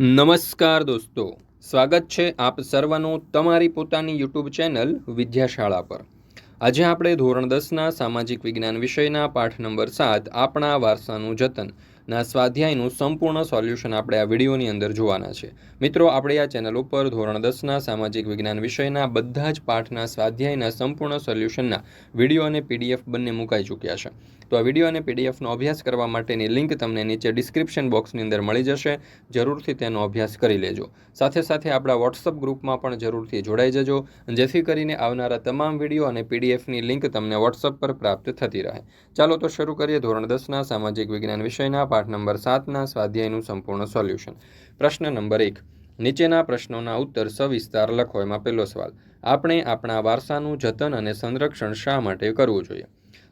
નમસ્કાર દોસ્તો. સ્વાગત છે આપ સર્વનું તમારી પોતાની યુટ્યુબ ચેનલ વિદ્યાશાળા પર. આજે આપણે ધોરણ દસના સામાજિક વિજ્ઞાન વિષયના પાઠ નંબર સાત, આપણા વારસાનું જતન. ના સ્વાધ્યાયનું સંપૂર્ણ સોલ્યુશન આપણે આ વિડીયોની અંદર જોવાના છે. મિત્રો, આપણે આ ચેનલ ઉપર ધોરણ દસના સામાજિક વિજ્ઞાન વિષયના બધા જ પાઠના સ્વાધ્યાયના સંપૂર્ણ સોલ્યુશનના વીડિયો અને પીડીએફ બંને મુકાઈ ચૂક્યા છે. તો આ વીડિયો અને પીડીએફનો અભ્યાસ કરવા માટેની લિંક તમને નીચે ડિસ્ક્રિપ્શન બોક્સની અંદર મળી જશે. જરૂરથી તેનો અભ્યાસ કરી લેજો. સાથે સાથે આપણા વોટ્સઅપ ગ્રુપમાં પણ જરૂરથી જોડાઈ જજો. જેથી કરીને આવનારા તમામ વીડિયો અને પીડીએફની લિંક તમને વોટ્સઅપ પર પ્રાપ્ત થતી રહે. ચાલો તો શરૂ કરીએ ધોરણ દસના સામાજિક વિજ્ઞાન વિષયના પાઠ નંબર સાતના સ્વાધ્યાયનું સંપૂર્ણ સોલ્યુશન પ્રશ્ન નંબર એક. નીચેના પ્રશ્નોના ઉત્તર સવિસ્તાર લખો એમાં પહેલો સવાલ. આપણે આપણા વારસાનું જતન અને સંરક્ષણ શા માટે કરવું જોઈએ?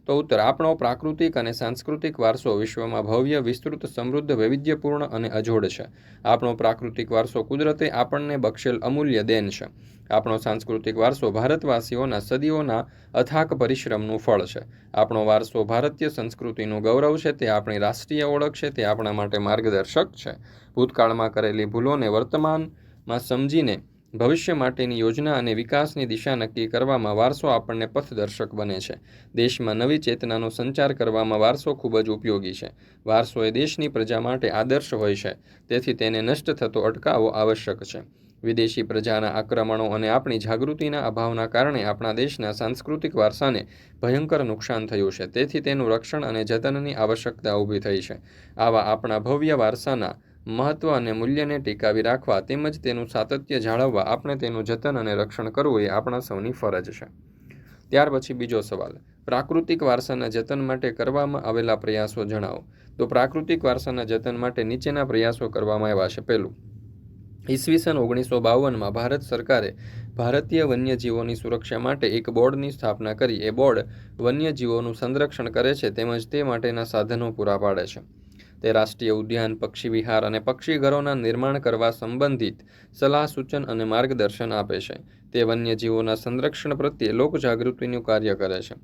તો ઉત્તર, આપણો પ્રાકૃતિક અને સાંસ્કૃતિક વારસો વિશ્વમાં ભવ્ય, વિસ્તૃત, સમૃદ્ધ, વૈવિધ્યપૂર્ણ અને અજોડ છે. આપણો પ્રાકૃતિક વારસો કુદરતે આપણને બક્ષેલ અમૂલ્ય દેન છે. આપણો સાંસ્કૃતિક વારસો ભારતવાસીઓના સદીઓના અથાક પરિશ્રમનું ફળ છે. આપણો વારસો ભારતીય સંસ્કૃતિનું ગૌરવ છે, તે આપણી રાષ્ટ્રીય ઓળખ છે, તે આપણા માટે માર્ગદર્શક છે. ભૂતકાળમાં કરેલી ભૂલોને વર્તમાનમાં સમજીને ભવિષ્ય માટેની યોજના અને વિકાસની દિશા નક્કી કરવામાં વારસો આપણને પથદર્શક બને છે. દેશમાં નવી ચેતનાનો સંચાર કરવામાં વારસો ખૂબ જ ઉપયોગી છે. વારસો એ દેશની પ્રજા માટે આદર્શ હોય છે, તેથી તેને નષ્ટ થતો અટકાવવો આવશ્યક છે. વિદેશી પ્રજાના આક્રમણો અને આપણી જાગૃતિના અભાવના કારણે આપણા દેશના સાંસ્કૃતિક વારસાને ભયંકર નુકસાન થયું છે, તેથી તેનું રક્ષણ અને જતનની આવશ્યકતા ઊભી થઈ છે. આવા આપણા ભવ્ય વારસાના મહત્વ અને મૂલ્યને ટીકાવી રાખવા તેમજ તેનું સાતત્ય જાળવવા આપણે તેનું જતન અને રક્ષણ કરવું એ આપણા સૌની ફરજ છે. ત્યાર પછી બીજો સવાલ. પ્રાકૃતિક વારસાના જતન માટે કરવામાં આવેલા પ્રયાસો જણાવો. તો પ્રાકૃતિક વારસાના જતન માટે નીચેના પ્રયાસો કરવામાં આવ્યા છે. પહેલું. ઈસવીસન ઓગણીસો બાવનમાં ભારત સરકારે ભારતીય વન્યજીવોની સુરક્ષા માટે એક બોર્ડની સ્થાપના કરી. એ બોર્ડ વન્યજીવોનું સંરક્ષણ કરે છે તેમજ તે માટેના સાધનો પૂરા પાડે છે. તે રાષ્ટ્રીય ઉદ્યાન, પક્ષી વિહાર અને પક્ષી ઘરોના નિર્માણ કરવા સંબંધિત સલાહ, સૂચન અને માર્ગદર્શન આપે છે. તે વન્યજીવોના સંરક્ષણ પ્રત્યે લોકજાગૃતિનું કાર્ય કરે છે.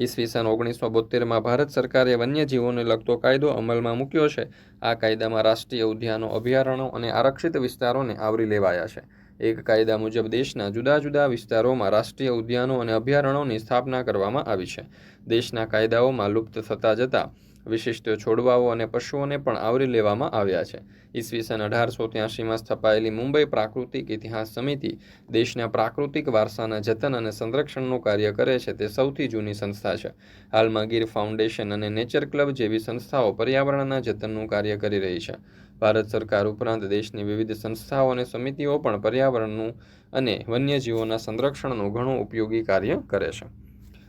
ઈસવીસન ઓગણીસો બોતેરમાં ભારત સરકારે વન્યજીવોને લગતો કાયદો અમલમાં મૂક્યો છે. આ કાયદામાં રાષ્ટ્રીય ઉદ્યાનો, અભયારણ્યો અને આરક્ષિત વિસ્તારોને આવરી લેવાયા છે. એક કાયદા મુજબ દેશના જુદા જુદા વિસ્તારોમાં રાષ્ટ્રીય ઉદ્યાનો અને અભયારણ્યોની સ્થાપના કરવામાં આવી છે. દેશના કાયદાઓમાં લુપ્ત થતા જતા વિશિષ્ટ છોડવાઓ અને પશુઓને પણ આવરી લેવામાં આવ્યા છે. ઈસવીસન અઢારસો ત્યાસીમાં સ્થપાયેલી મુંબઈ પ્રાકૃતિક ઇતિહાસ સમિતિ દેશના પ્રાકૃતિક વારસાના જતન અને સંરક્ષણનું કાર્ય કરે છે તે સૌથી જૂની સંસ્થા છે. હાલમાં ગીર ફાઉન્ડેશન અને નેચર ક્લબ જેવી સંસ્થાઓ પર્યાવરણના જતનનું કાર્ય કરી રહી છે. ભારત સરકાર ઉપરાંત દેશની વિવિધ સંસ્થાઓ અને સમિતિઓ પણ પર્યાવરણનું અને વન્યજીવોના સંરક્ષણનું ઘણું ઉપયોગી કાર્ય કરે છે.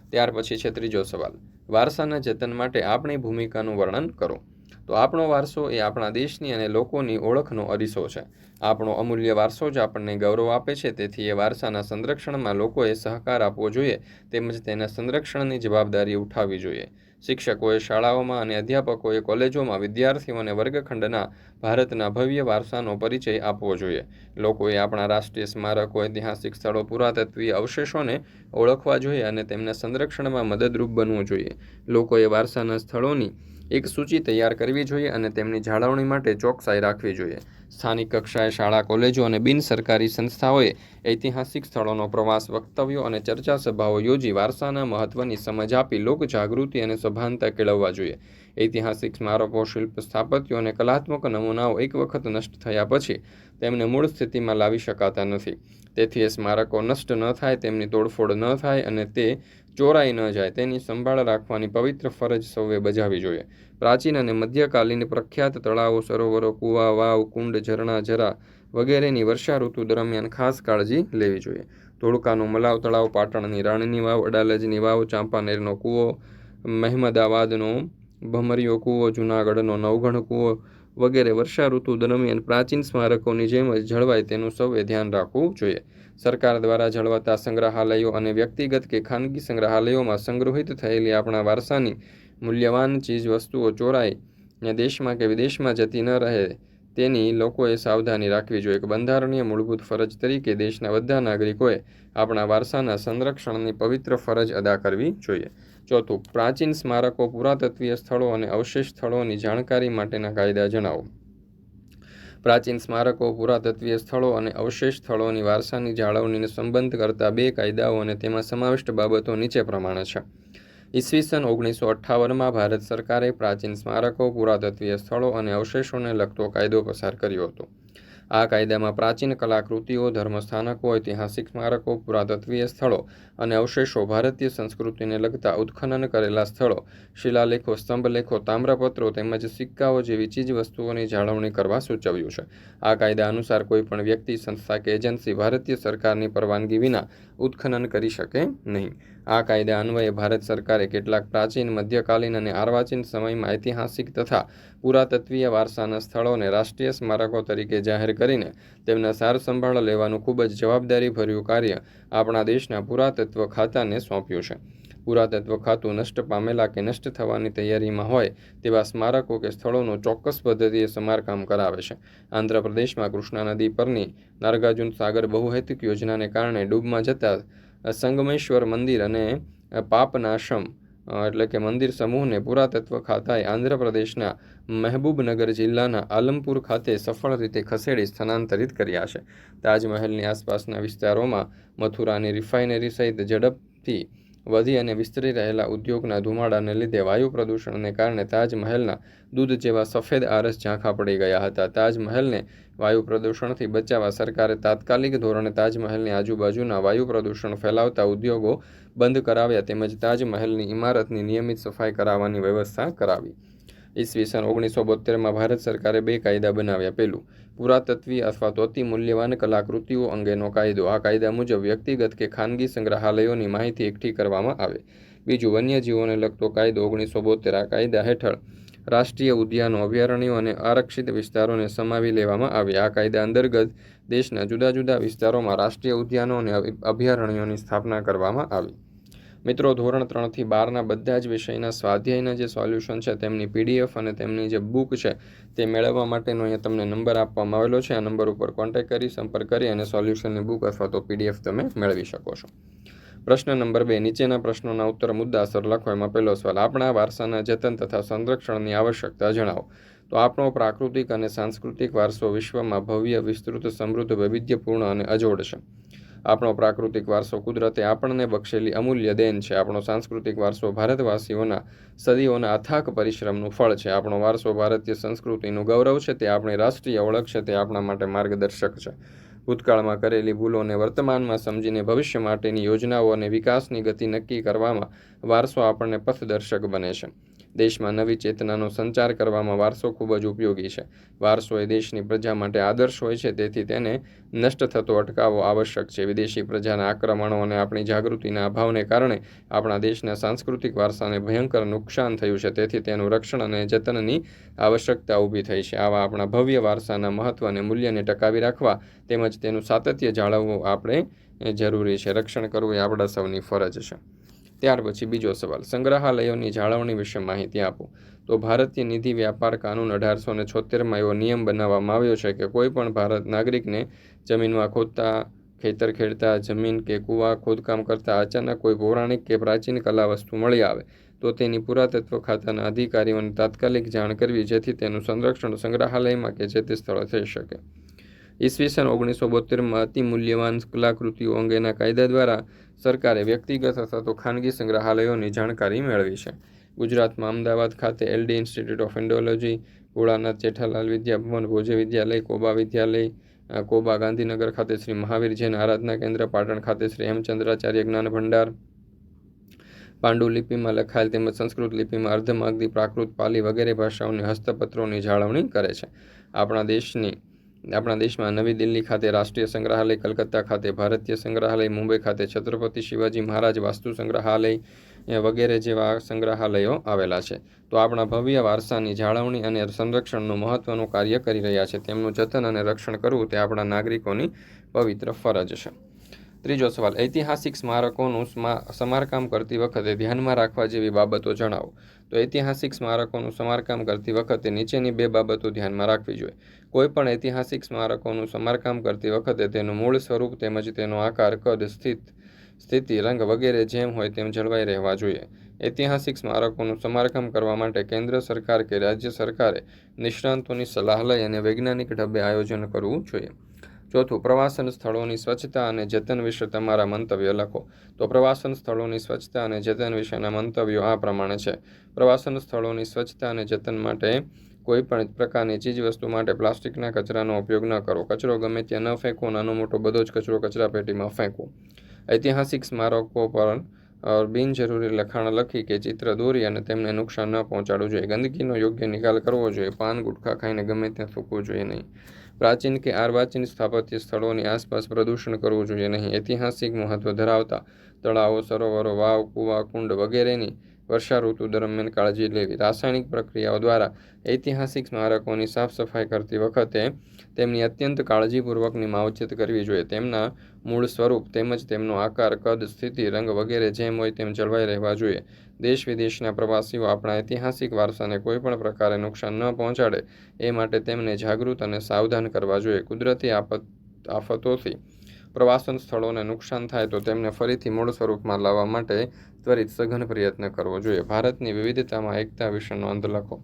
ત્યાર પછી છે ત્રીજો સવાલ. વારસાના જતન માટે આપણી ભૂમિકાનું વર્ણન કરો. તો આપણો વારસો એ આપણા દેશની અને લોકોની ઓળખનો અરીસો છે. આપણો અમૂલ્ય વારસો જ આપણને ગૌરવ આપે છે, તેથી એ વારસાના સંરક્ષણમાં લોકોએ સહકાર આપવો જોઈએ, તેમજ તેના સંરક્ષણની જવાબદારી ઉઠાવવી જોઈએ. શિક્ષકોએ શાળાઓમાં અને અધ્યાપકોએ કોલેજોમાં વિદ્યાર્થીઓને વર્ગખંડના ભારતના ભવ્ય વારસાનો પરિચય આપવો જોઈએ. લોકોએ આપણા રાષ્ટ્રીય સ્મારકો, ઐતિહાસિક સ્થળો, પુરાતત્વીય અવશેષોને ઓળખવા જોઈએ અને તેમના સંરક્ષણમાં મદદરૂપ બનવું જોઈએ. લોકોએ વારસાના સ્થળોની એક સૂચિ તૈયાર કરવી જોઈએ અને તેમની જાળવણી માટે ચોકસાઈ રાખવી જોઈએ. સ્થાનિક કક્ષાએ શાળા, કોલેજો અને બિન સરકારી સંસ્થાઓએ ઐતિહાસિક સ્થળોનો પ્રવાસ, વક્તવ્યો અને ચર્ચા સભાઓ યોજી વારસાના મહત્વની સમજ આપી લોક જાગૃતિ અને સભાનતા કેળવવા જોઈએ. ઐતિહાસિક સ્મારકો, શિલ્પ સ્થાપત્યો અને કલાત્મક નમૂનાઓ એક વખત નષ્ટ થયા પછી તેમને મૂળ સ્થિતિમાં લાવી શકાતા નથી. તેથી એ સ્મારકો નષ્ટ ન થાય, તેમની તોડફોડ ન થાય અને તે ચોરાઈ ન જાય. તેની સંભાળ રાખવાની પવિત્ર ફરજ સૌએ બજાવી જોઈએ. પ્રાચીન અને મધ્યકાલીન પ્રખ્યાત તળાવો, સરોવરો, કૂવા, વાવ, કુંડ, ઝરણા જરા વગેરેની વર્ષા ઋતુ દરમિયાન ખાસ કાળજી લેવી જોઈએ. ધોળકાનો મલાવ તળાવ, પાટણની રાણીની વાવ, અડાલજની વાવ, ચાંપાનેરનો કૂવો, મહેમદાવાદનો ભમરીયો કૂવો, જૂનાગઢનો નવગણ કૂવો વગેરે વર્ષા ઋતુ દરમિયાન પ્રાચીન સ્મારકોની જેમ જ જળવાય તેનું સૌએ ધ્યાન રાખવું જોઈએ. સરકાર દ્વારા જળવાતા સંગ્રહાલયો અને વ્યક્તિગત કે ખાનગી સંગ્રહાલયોમાં સંગ્રહિત થયેલી આપણા વારસાની મૂલ્યવાન ચીજ વસ્તુઓ ચોરાય ને દેશમાં કે વિદેશમાં જતી ન રહે તેની લોકોએ સાવધાની રાખવી જોઈએ. એક બંધારણીય મૂળભૂત ફરજ તરીકે દેશના બધા નાગરિકોએ આપણા વારસાના સંરક્ષણની પવિત્ર ફરજ અદા કરવી જોઈએ. ચોથું પ્રાચીન સ્મારકો, પુરાતત્વીય સ્થળો અને અવશેષ સ્થળોની જાણકારી માટેના કાયદા જણાવો. પ્રાચીન સ્મારકો, પુરાતત્વીય સ્થળો અને અવશેષ સ્થળોની વારસાની જાળવણીને સંબંધ કરતા બે કાયદાઓ અને તેમાં સમાવિષ્ટ બાબતો નીચે પ્રમાણે છે. ઈસવીસન ઓગણીસો અઠ્ઠાવનમાં ભારત સરકારે પ્રાચીન સ્મારકો, પુરાતત્વીય સ્થળો અને અવશેષોને લગતો કાયદો પસાર કર્યો હતો. આ કાયદામાં પ્રાચીન કલાકૃતિઓ, ધર્મસ્થાનકો, ઐતિહાસિક સ્મારકો, પુરાતત્વીય સ્થળો અને અવશેષો ભારતીય સંસ્કૃતિને લગતા ઉત્ખનન કરેલા સ્થળો, શિલાલેખો, સ્તંભલેખો, તામ્રપત્રો તેમજ સિક્કાઓ જેવી ચીજ વસ્તુઓની જાળવણી કરવા સૂચવ્યું છે. આ કાયદા અનુસાર કોઈપણ વ્યક્તિ, સંસ્થા કે એજન્સી ભારતીય સરકારની પરવાનગી વિના ઉત્ખનન કરી શકે નહીં. આ કાયદા અન્વયે ભારત સરકારે કેટલાક પ્રાચીન, મધ્યકાલીન અને આર્વાચીન સમયમાં ઐતિહાસિક તથા પુરાતત્વીય વારસાના સ્થળોને રાષ્ટ્રીય સ્મારકો તરીકે જાહેર કરીને તેમના સાર સંભાળ લેવાનું ખૂબ જ જવાબદારીભર્યું કાર્ય આપણા દેશના પુરાતત્વ ખાતાને સોંપ્યું છે. પુરાતત્વ ખાતું નષ્ટ પામેલા કે નષ્ટ થવાની તૈયારીમાં હોય તેવા સ્મારકો કે સ્થળોનું ચોક્કસ પદ્ધતિએ સમારકામ કરાવે છે. આંધ્રપ્રદેશમાં કૃષ્ણા નદી પરની નાર્ગાર્જુન સાગર બહુહેતુક યોજનાને કારણે ડૂબમાં જતા સંગમેશ્વર મંદિર અને પાપનાશમ એટલે કે મંદિર સમૂહને પુરાતત્વ ખાતાએ આંધ્રપ્રદેશના મહેબૂબનગર જિલ્લાના આલમપુર ખાતે સફળ રીતે ખસેડી સ્થાનાંતરિત કર્યા છે. તાજમહેલની આસપાસના વિસ્તારોમાં મથુરાની રિફાઇનરી સહિત ઝડપથી વધી અને વિસ્તરી રહેલા ઉદ્યોગના ધુમાડાને લીધે વાયુ પ્રદૂષણને કારણે તાજમહેલના દૂધ જેવા સફેદ આરસ ઝાંખા પડી ગયા હતા. તાજમહેલને વાયુ પ્રદૂષણથી બચાવવા સરકારે તાત્કાલિક ધોરણે તાજમહેલની આજુબાજુના વાયુ પ્રદૂષણ ફેલાવતા ઉદ્યોગો બંધ કરાવ્યા તેમજ તાજમહેલની ઇમારતની નિયમિત સફાઈ કરાવવાની વ્યવસ્થા કરાવી. ઈસવીસન ઓગણીસો બોતેરમાં ભારત સરકારે બે કાયદા બનાવ્યા. પહેલું પુરાતત્વી અથવા તો અતિ મૂલ્યવાન કલાકૃતિઓ અંગેનો કાયદો. આ કાયદા મુજબ વ્યક્તિગત કે ખાનગી સંગ્રહાલયોની માહિતી એકઠી કરવામાં આવે. બીજું, વન્યજીવોને લગતો કાયદો ઓગણીસો બોતેર આ કાયદા હેઠળ રાષ્ટ્રીય ઉદ્યાનો, અભયારણ્યો અને આરક્ષિત વિસ્તારોને સમાવી લેવામાં આવ્યા. આ કાયદા અંતર્ગત દેશના જુદા જુદા વિસ્તારોમાં રાષ્ટ્રીય ઉદ્યાનો અને અભયારણ્યોની સ્થાપના કરવામાં આવી. મિત્રો, ધોરણ ત્રણથી બારના બધા જ વિષયના સ્વાધ્યાયના જે સોલ્યુશન છે, તેમની પીડીએફ અને તેમની જે બુક છે, તે મેળવવા માટેનો અહીંયા તમને નંબર આપવામાં આવેલો છે. આ નંબર ઉપર કોન્ટેક્ટ કરી, સંપર્ક કરી અને સોલ્યુશનની બુક અથવા તો પીડીએફ તમે મેળવી શકો છો. પ્રશ્ન નંબર બે, નીચેના પ્રશ્નોના ઉત્તર મુદ્દાસર લખો. એમાં પહેલો સવાલ, આપણા વારસાના જતન તથા સંરક્ષણની આવશ્યકતા જણાવો. તો આપણો પ્રાકૃતિક અને સાંસ્કૃતિક વારસો વિશ્વમાં ભવ્ય, વિસ્તૃત, સમૃદ્ધ, વૈવિધ્યપૂર્ણ અને અજોડ છે. આપણો પ્રાકૃતિક વારસો કુદરતે આપણને બક્ષેલી અમૂલ્ય દેન છે. આપણો સાંસ્કૃતિક વારસો ભારતવાસીઓના સદીઓના અથાક પરિશ્રમનું ફળ છે. આપણો વારસો ભારતીય સંસ્કૃતિનું ગૌરવ છે, તે આપણી રાષ્ટ્રીય ઓળખ છે, તે આપણા માટે માર્ગદર્શક છે. ભૂતકાળમાં કરેલી ભૂલોને વર્તમાનમાં સમજીને ભવિષ્ય માટેની યોજનાઓ અને વિકાસની ગતિ નક્કી કરવામાં વારસો આપણને પથદર્શક બને છે. દેશમાં નવી ચેતનાનો સંચાર કરવામાં વારસો ખૂબ જ ઉપયોગી છે. વારસો એ દેશની પ્રજા માટે આદર્શ હોય છે, તેથી તેને નષ્ટ થતો અટકાવવો આવશ્યક છે. વિદેશી પ્રજાના આક્રમણો અને આપણી જાગૃતિના અભાવને કારણે આપણા દેશના સાંસ્કૃતિક વારસાને ભયંકર નુકસાન થયું છે, તેથી તેનું રક્ષણ અને જતનની આવશ્યકતા ઊભી થઈ છે. આવા આપણા ભવ્ય વારસાના મહત્વ અને મૂલ્યને ટકાવી રાખવા તેમજ તેનું સાતત્ય જાળવવું આપણે જરૂરી છે. રક્ષણ કરવું એ આપણા સૌની ફરજ છે. ત્યાર પછી બીજો સવાલ, સંગ્રહાલયોની જાળવણી વિશે માહિતી આપો. તો ભારતીય નિધિ વ્યાપાર કાનૂન અઢારસો ને છોતેરમાં એવો નિયમ બનાવવામાં આવ્યો છે કે કોઈ પણ ભારત નાગરિકને જમીનમાં ખોદતા, ખેતર ખેડતા, જમીન કે કૂવા ખોદકામ કરતા અચાનક કોઈ પૌરાણિક કે પ્રાચીન કલા વસ્તુ મળી આવે, તો તેની પુરાતત્વ ખાતાના અધિકારીઓને તાત્કાલિક જાણ કરવી, જેથી તેનું સંરક્ષણ સંગ્રહાલયમાં કે જે તે સ્થળે થઈ શકે. ઈસવીસન ઓગણીસો બોતેરમાં અતિ મૂલ્યવાન કલાકૃતિઓ અંગેના કાયદા દ્વારા સરકારે વ્યક્તિગત અથવા તો ખાનગી સંગ્રહાલયોની જાણકારી મેળવી છે. ગુજરાતમાં અમદાવાદ ખાતે LD institute of Indology Bholanath Jethalal Vidyabhavan Bhoje Vidyalaya, Koba Vidyalaya Koba Gandhinagar ખાતે શ્રી મહાવીર જૈન આરાધના કેન્દ્ર, પાટણ ખાતે શ્રી હેમચંદ્રાચાર્ય જ્ઞાન ભંડાર પાંડુલિપિમાં લખાયેલ તેમજ સંસ્કૃત લિપિમાં અર્ધમાગધી પ્રાકૃત પાલી વગેરે ભાષાઓની હસ્તપત્રોની જાળવણી કરે છે. આપણા દેશની આપણા દેશમાં નવી દિલ્હી ખાતે રાષ્ટ્રીય સંગ્રહાલય, કલકત્તા ખાતે ભારતીય સંગ્રહાલય, મુંબઈ ખાતે છત્રપતિ શિવાજી મહારાજ વાસ્તુ સંગ્રહાલય વગેરે જેવા સંગ્રહાલયો આવેલા છે. તો આપણા ભવ્ય વારસાની જાળવણી અને સંરક્ષણનું મહત્ત્વનું કાર્ય કરી રહ્યા છે. તેમનું જતન અને રક્ષણ કરવું તે આપણા નાગરિકોની પવિત્ર ફરજ છે. ત્રીજો સવાલ, ઐતિહાસિક સ્મારકોનું સમારકામ કરતી વખતે ધ્યાનમાં રાખવા જેવી બાબતો જણાવો. તો ઐતિહાસિક સ્મારકોનું સમારકામ કરતી વખતે નીચેની બે બાબતો ધ્યાનમાં રાખવી જોઈએ. કોઈપણ ઐતિહાસિક સ્મારકોનું સમારકામ કરતી વખતે તેનું મૂળ સ્વરૂપ તેમજ તેનો આકાર, કદ, સ્થિત, સ્થિતિ, રંગ વગેરે જેમ હોય તેમ જળવાઈ રહેવા જોઈએ. ઐતિહાસિક સ્મારકોનું સમારકામ કરવા માટે કેન્દ્ર સરકાર કે રાજ્ય સરકારે નિષ્ણાંતોની સલાહ લઈ અને વૈજ્ઞાનિક ઢબે આયોજન કરવું જોઈએ. ચોથું, પ્રવાસન સ્થળોની સ્વચ્છતા અને જતન વિશે તમારા મંતવ્ય લખો. તો પ્રવાસન સ્થળોની સ્વચ્છતા અને જતન વિશેના મંતવ્યો આ પ્રમાણે છે. પ્રવાસન સ્થળોની સ્વચ્છતા અને જતન માટે કોઈ પણ પ્રકારની ચીજવસ્તુ માટે પ્લાસ્ટિકના કચરાનો ઉપયોગ ન કરો. કચરો ગમે ત્યાં ન ફેંકવો નાનો મોટો બધો જ કચરો કચરાપેટીમાં ફેંકવો. ઐતિહાસિક સ્મારકો પર બિનજરૂરી લખાણ લખી કે ચિત્ર દોરી અને તેમને નુકસાન ન પહોંચાડવું જોઈએ. ગંદકીનો યોગ્ય નિકાલ કરવો જોઈએ. પાન, ગુટખા ખાઈને ગમે ત્યાં થૂકવું જોઈએ નહીં. પ્રાચીન કે આર્વાચીન સ્થાપત્ય સ્થળોની આસપાસ પ્રદૂષણ કરવું જોઈએ નહીં. ઐતિહાસિક મહત્વ ધરાવતા તળાવો, સરોવરો, વાવ, કૂવા, કુંડ વગેરેની વર્ષા ઋતુ દરમિયાન કાળજી લેવી. રાસાયણિક પ્રક્રિયાઓ દ્વારા ઐતિહાસિક સ્મારકોની સાફ સફાઈ કરતી વખતે તેમની અત્યંત કાળજીપૂર્વકની માવજત કરવી જોઈએ. તેમના મૂળ સ્વરૂપ તેમજ તેમનો આકાર, કદ, સ્થિતિ, રંગ વગેરે જેમ હોય તેમ જળવાઈ રહેવા જોઈએ. દેશ વિદેશના પ્રવાસીઓ આપણા ઐતિહાસિક વારસાને કોઈપણ પ્રકારે નુકસાન ન પહોંચાડે એ માટે તેમને જાગૃત અને સાવધાન કરવા જોઈએ. કુદરતી આફત આફતોથી પ્રવાસન સ્થળોને નુકસાન થાય તો તેમને ફરીથી મૂળ સ્વરૂપમાં લાવવા માટે ત્વરિત સઘન પ્રયત્ન કરવો જોઈએ. ભારતની વિવિધતામાં એકતા વિશે નોંધ લખો.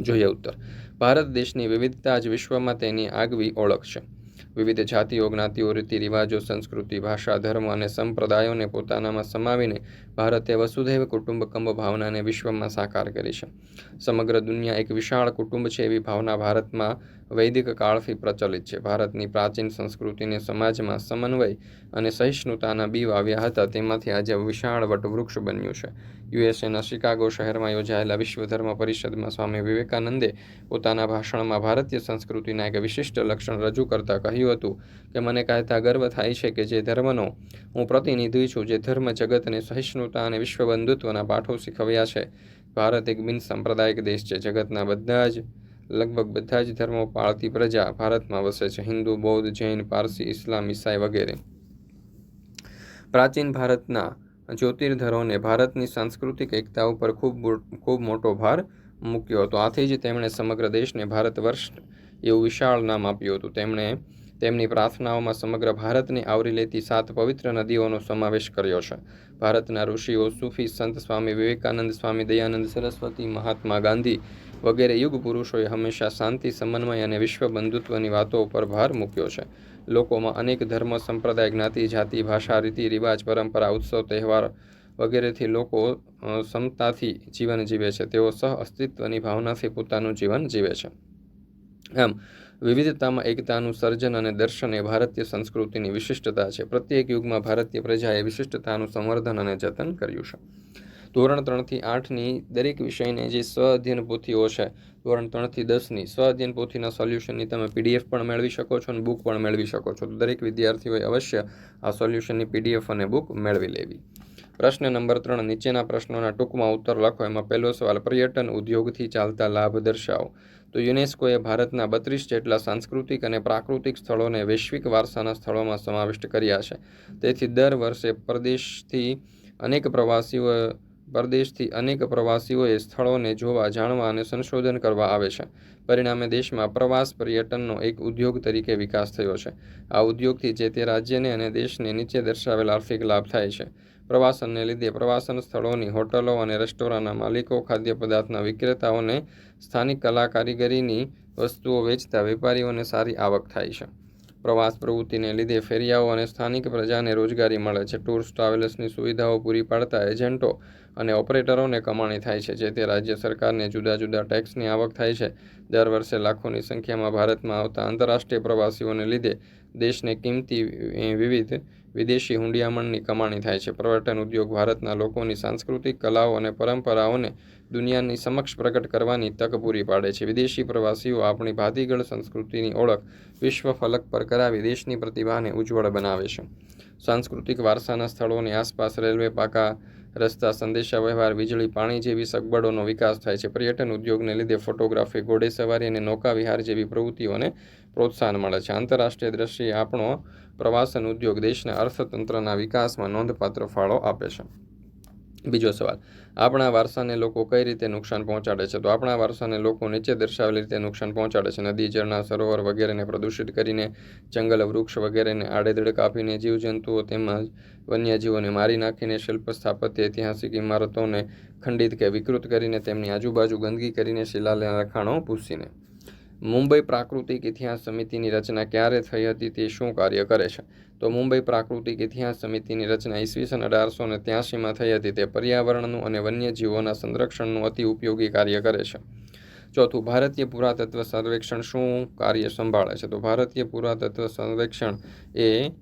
જોઈએ ઉત્તર. ભારત દેશની વિવિધતા જ વિશ્વમાં તેની આગવી ઓળખ છે. વિવિધ જાતિઓ, જ્ઞાતિઓ રીતિ રિવાજો સંસ્કૃતિ, ભાષા, ધર્મ અને સંપ્રદાયોને પોતાનામાં સમાવીને ભારતે વસુધૈવ કુટુંબકમ ભાવનાને વિશ્વમાં સાકાર કરી છે. સમગ્ર દુનિયા એક વિશાળ કુટુંબ છે એવી ભાવના ભારતમાં વૈદિક કાળથી પ્રચલિત છે. ભારતની પ્રાચીન સંસ્કૃતિને સમાજમાં સમન્વય અને સહિષ્ણુતાના બી વાવ્યા હતા. તેમાંથી આજે વિશાળ વટવૃક્ષ બન્યું છે. યુએસએના શિકાગો શહેરમાં યોજાયેલા વિશ્વ ધર્મ પરિષદમાં સ્વામી વિવેકાનંદે પોતાના ભાષણમાં ભારતીય સંસ્કૃતિના એક વિશિષ્ટ લક્ષણ રજૂ કરતાં કહ્યું હતું કે, મને કહેતા ગર્વ થાય છે કે જે ધર્મનો હું પ્રતિનિધિ છું, જે ધર્મ જગતને સહિષ્ણુતા અને વિશ્વ બંધુત્વના પાઠો શીખવ્યા છે. ભારત એક બિન સાંપ્રદાયિક દેશ છે. જગતના બધા જ લગભગ બધા જ ધર્મો પાળતી પ્રજા ભારતમાં વસે છે. હિન્દુ, બૌદ્ધ, જૈન, પારસી, ઇસ્લામ, ઈસાઈ વગેરે. પ્રાચીન ભારતના જ્યોતિર્ધરોને ભારતની સાંસ્કૃતિક એકતા ઉપર ખૂબ ખૂબ મોટો ભાર મૂક્યો હતો. આથી જ તેમણે સમગ્ર દેશને ભારત વર્ષ એવું વિશાળ નામ આપ્યું હતું. તેમણે તેમની પ્રાર્થનાઓમાં સમગ્ર ભારતને આવરી લેતી સાત પવિત્ર નદીઓનો સમાવેશ કર્યો છે. ભારતના ઋષિઓ સૂફી સંત સ્વામી વિવેકાનંદ સ્વામી દયાનંદ સરસ્વતી, મહાત્મા ગાંધી વગેરે યુગ પુરુષોએ હંમેશા શાંતિ, સમન્વય અને વિશ્વ બંધુત્વની વાતો ઉપર ભાર મૂક્યો છે. લોકોમાં અનેક ધર્મ, સંપ્રદાય, જ્ઞાતિ, જાતિ, ભાષા, રીતિ, રિવાજ, પરંપરા, ઉત્સવ, તહેવાર વગેરેથી લોકો સમતાથી જીવન જીવે છે. તેઓ સહ અસ્તિત્વની ભાવનાથી પોતાનું જીવન જીવે છે. આમ વિવિધતામાં એકતાનું સર્જન અને દર્શન એ ભારતીય સંસ્કૃતિની વિશિષ્ટતા છે. પ્રત્યેક યુગમાં ભારતીય પ્રજાએ વિશિષ્ટતાનું સંવર્ધન અને જતન કર્યું છે. ધોરણ ત્રણથી આઠની દરેક વિષયની જે સ્વ અધ્યયન પોથીઓ છે, ધોરણ ત્રણથી દસની સ્વ અધ્યયન પોથીના સોલ્યુશનની તમે પીડીએફ પણ મેળવી શકો છો અને બુક પણ મેળવી શકો છો. તો દરેક વિદ્યાર્થીઓએ અવશ્ય આ સોલ્યુશનની પીડીએફ અને બુક મેળવી લેવી. પ્રશ્ન નંબર ત્રણ, નીચેના પ્રશ્નોના ટૂંકમાં ઉત્તર લખો. એમાં પહેલો સવાલ, પર્યટન ઉદ્યોગથી ચાલતા લાભ દર્શાવો. તો યુનેસ્કોએ ભારતના બત્રીસ જેટલા સાંસ્કૃતિક અને પ્રાકૃતિક સ્થળોને વૈશ્વિક વારસાના સ્થળોમાં સમાવિષ્ટ કર્યા છે. તેથી દર વર્ષે પરદેશથી અનેક પ્રવાસીઓ, પરદેશથી અનેક પ્રવાસીઓએ સ્થળોને જોવા, જાણવા અને સંશોધન કરવા આવે છે. પરિણામે દેશમાં પ્રવાસ પર્યટનનો એક ઉદ્યોગ તરીકે વિકાસ થયો છે. આ ઉદ્યોગથી જે તે રાજ્યને અને દેશને નીચે દર્શાવેલ આર્થિક લાભ થાય છે. પ્રવાસનને લીધે પ્રવાસન સ્થળોની હોટલો અને રેસ્ટોરાંના માલિકો ખાદ્ય પદાર્થના વિક્રેતાઓને સ્થાનિક કલા કારીગરીની વસ્તુઓ વેચતા વેપારીઓને સારી આવક થાય છે. પ્રવાસ પ્રવૃત્તિને લીધે ફેરિયાઓ અને સ્થાનિક પ્રજાને રોજગારી મળે છે. ટૂર્સ ટ્રાવેલર્સની સુવિધાઓ પૂરી પાડતા એજન્ટો અને ઓપરેટરોને કમાણી થાય છે જે તે રાજ્ય સરકારને જુદા જુદા ટેક્સની આવક થાય છે. દર વર્ષે લાખોની સંખ્યામાં ભારતમાં આવતા આંતરરાષ્ટ્રીય પ્રવાસીઓને લીધે દેશને કિંમતી વિવિધ વિદેશી હુંડિયામણની કમાણી થાય છે. પર્યટન ઉદ્યોગ ભારતના લોકોની સાંસ્કૃતિક કલાઓ અને પરંપરાઓને દુનિયાની સમક્ષ પ્રગટ કરવાની તક પૂરી પાડે છે. વિદેશી પ્રવાસીઓ આપણી ભાતીગળ સંસ્કૃતિની ઓળખ વિશ્વ ફલક પર કરાવી દેશની પ્રતિભાને ઉજ્જવળ બનાવે છે. સાંસ્કૃતિક વારસાના સ્થળોની આસપાસ રેલવે, પાકા રસ્તા સંદેશાવ્યવહાર વીજળી, પાણી જેવી સગવડોનો વિકાસ થાય છે. પર્યટન ઉદ્યોગને લીધે ફોટોગ્રાફી ઘોડેસવારી અને નૌકાવિહાર જેવી પ્રવૃત્તિઓને પ્રોત્સાહન મળે છે. આંતરરાષ્ટ્રીય દ્રષ્ટિએ આપણો પ્રવાસન ઉદ્યોગ દેશના અર્થતંત્રના વિકાસમાં નોંધપાત્ર ફાળો આપે છે. બીજો સવાલ, આપણા વારસાને લોકો કઈ રીતે નુકસાન પહોંચાડે છે? તો આપણા વારસાને લોકો નીચે દર્શાવેલી રીતે નુકસાન પહોંચાડે છે. નદી, ઝરણા, સરોવર વગેરેને પ્રદૂષિત કરીને, જંગલ, વૃક્ષ વગેરેને આડેધડ કાપીને જીવજંતુઓ તેમજ વન્યજીવોને મારી નાખીને શિલ્પ સ્થાપત્ય ઐતિહાસિક ઇમારતોને ખંડિત કે વિકૃત કરીને તેમની આજુબાજુ ગંદકી કરીને શિલાલેખાણો ભૂસીને મુંબઈ પ્રાકૃતિક ઇતિહાસ સમિતિની રચના ક્યારે થઈ હતી તે શું કાર્ય કરે છે? તો મુંબઈ પ્રાકૃતિક ઇતિહાસ સમિતિની રચના ઈસવીસન અઢારસો ને ત્યાસીમાં થઈ હતી. તે પર્યાવરણનું અને વન્યજીવોના સંરક્ષણનું અતિ ઉપયોગી કાર્ય કરે છે. ચોથું, ભારતીય પુરાતત્વ સર્વેક્ષણ શું કાર્ય સંભાળે છે? તો ભારતીય પુરાતત્વ સર્વેક્ષણ એ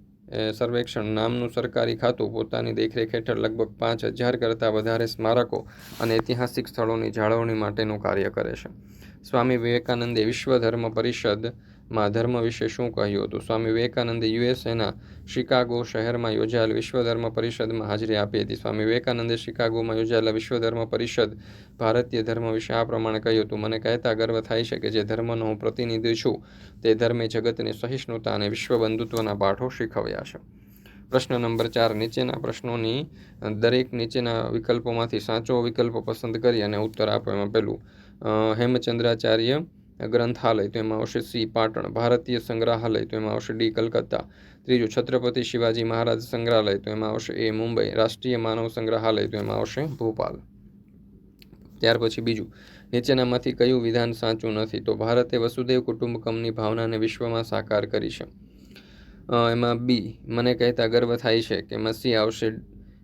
સર્વેક્ષણ નામનું સરકારી ખાતું. પોતાની દેખરેખ હેઠળ લગભગ પાંચ હજાર કરતાં વધારે સ્મારકો અને ઐતિહાસિક સ્થળોની જાળવણી માટેનું કાર્ય કરે છે. સ્વામી વિવેકાનંદે વિશ્વ ધર્મ પરિષદમાં ધર્મ વિશે શું કહ્યું હતું? સ્વામી વિવેકાનંદે યુએસએના શિકાગો શહેરમાં યોજાયેલ વિશ્વ ધર્મ પરિષદમાં હાજરી આપી હતી. સ્વામી વિવેકાનંદે શિકાગોમાં યોજાયેલા વિશ્વ ધર્મ પરિષદ ભારતીય ધર્મ વિશે આ પ્રમાણે કહ્યું હતું, મને કહેતા ગર્વ થાય છે કે જે ધર્મનો હું પ્રતિનિધિ છું, તે ધર્મે જગતને સહિષ્ણુતા અને વિશ્વ બંધુત્વના પાઠો શીખવ્યા છે. પ્રશ્ન નંબર ચાર, નીચેના પ્રશ્નોની દરેક નીચેના વિકલ્પોમાંથી સાચો વિકલ્પ પસંદ કરી અને ઉત્તર આપો. એમાં પહેલું હેમચંદ્રાચાર્ય ગ્રંથાલય, તો એમાં આવશે સી. પાટણ, ભારતીય સંગ્રહાલય, તો એમાં આવશે ડી. કલકત્તા. ત્રીજું, છત્રપતિ શિવાજી મહારાજ સંગ્રહાલય, તો એમાં આવશે એ મુંબઈ. રાષ્ટ્રીય માનવ સંગ્રહાલય, તો એમાં આવશે ભોપાલ. ત્યાર પછી બીજું, નીચેનામાંથી કયું વિધાન સાચું નથી? તો ભારતે વસુદેવ કુટુંબકમની ભાવનાને વિશ્વમાં સાકાર કરી છે. એમાં બી, મને કહેતા ગર્વ થાય છે કે મસી આવશે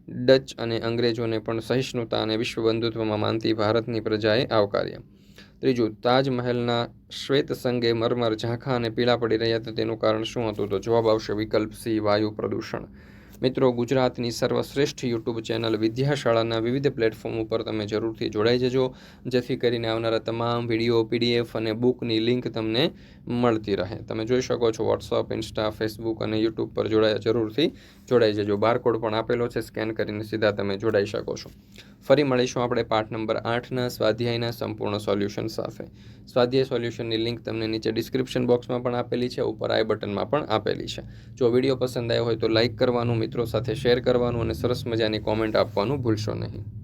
ડચ અને અંગ્રેજોને પણ સહિષ્ણુતા અને વિશ્વ બંધુત્વમાં માનતી ભારતની પ્રજાએ આવકાર્યા ત્રીજું, તાજમહેલના શ્વેત સંગે મરમર ઝાંખા અને પીળા પડી રહ્યા હતા. તેનું કારણ શું હતું? તો જવાબ આવશે વિકલ્પ સી, વાયુ પ્રદૂષણ. મિત્રો, ગુજરાતની સર્વશ્રેષ્ઠ યુટ્યુબ ચેનલ વિદ્યાશાળાના વિવિધ પ્લેટફોર્મ ઉપર તમે જરૂરથી જોડાઈ જજો. જેથી કરીને આવનારા તમામ વીડિયો, પીડીએફ અને બુકની લિંક તમને મળતી રહે. તમે જોઈ શકો છો વોટ્સઅપ, ઇન્સ્ટા, ફેસબુક અને યુટ્યુબ પર જોડાયા જરૂરથી જોડાઈ જજો. બારકોડ પણ આપેલો છે, સ્કેન કરીને સીધા તમે જોડાઈ શકો છો. ફરી મળીશું આપણે પાઠ નંબર આઠના સ્વાધ્યાયના સંપૂર્ણ સોલ્યુશન સાથે. સ્વાધ્યાય સોલ્યુશનની લિંક તમને નીચે ડિસ્ક્રિપ્શન બોક્સમાં પણ આપેલી છે, ઉપર આઈ બટનમાં પણ આપેલી છે. જો વીડિયો પસંદ આવ્યો હોય તો લાઇક કરવાનું મિત્રો સાથે શેર કરવાનું અને સરસ મજાની કોમેન્ટ આપવાનું ભૂલશો નહીં.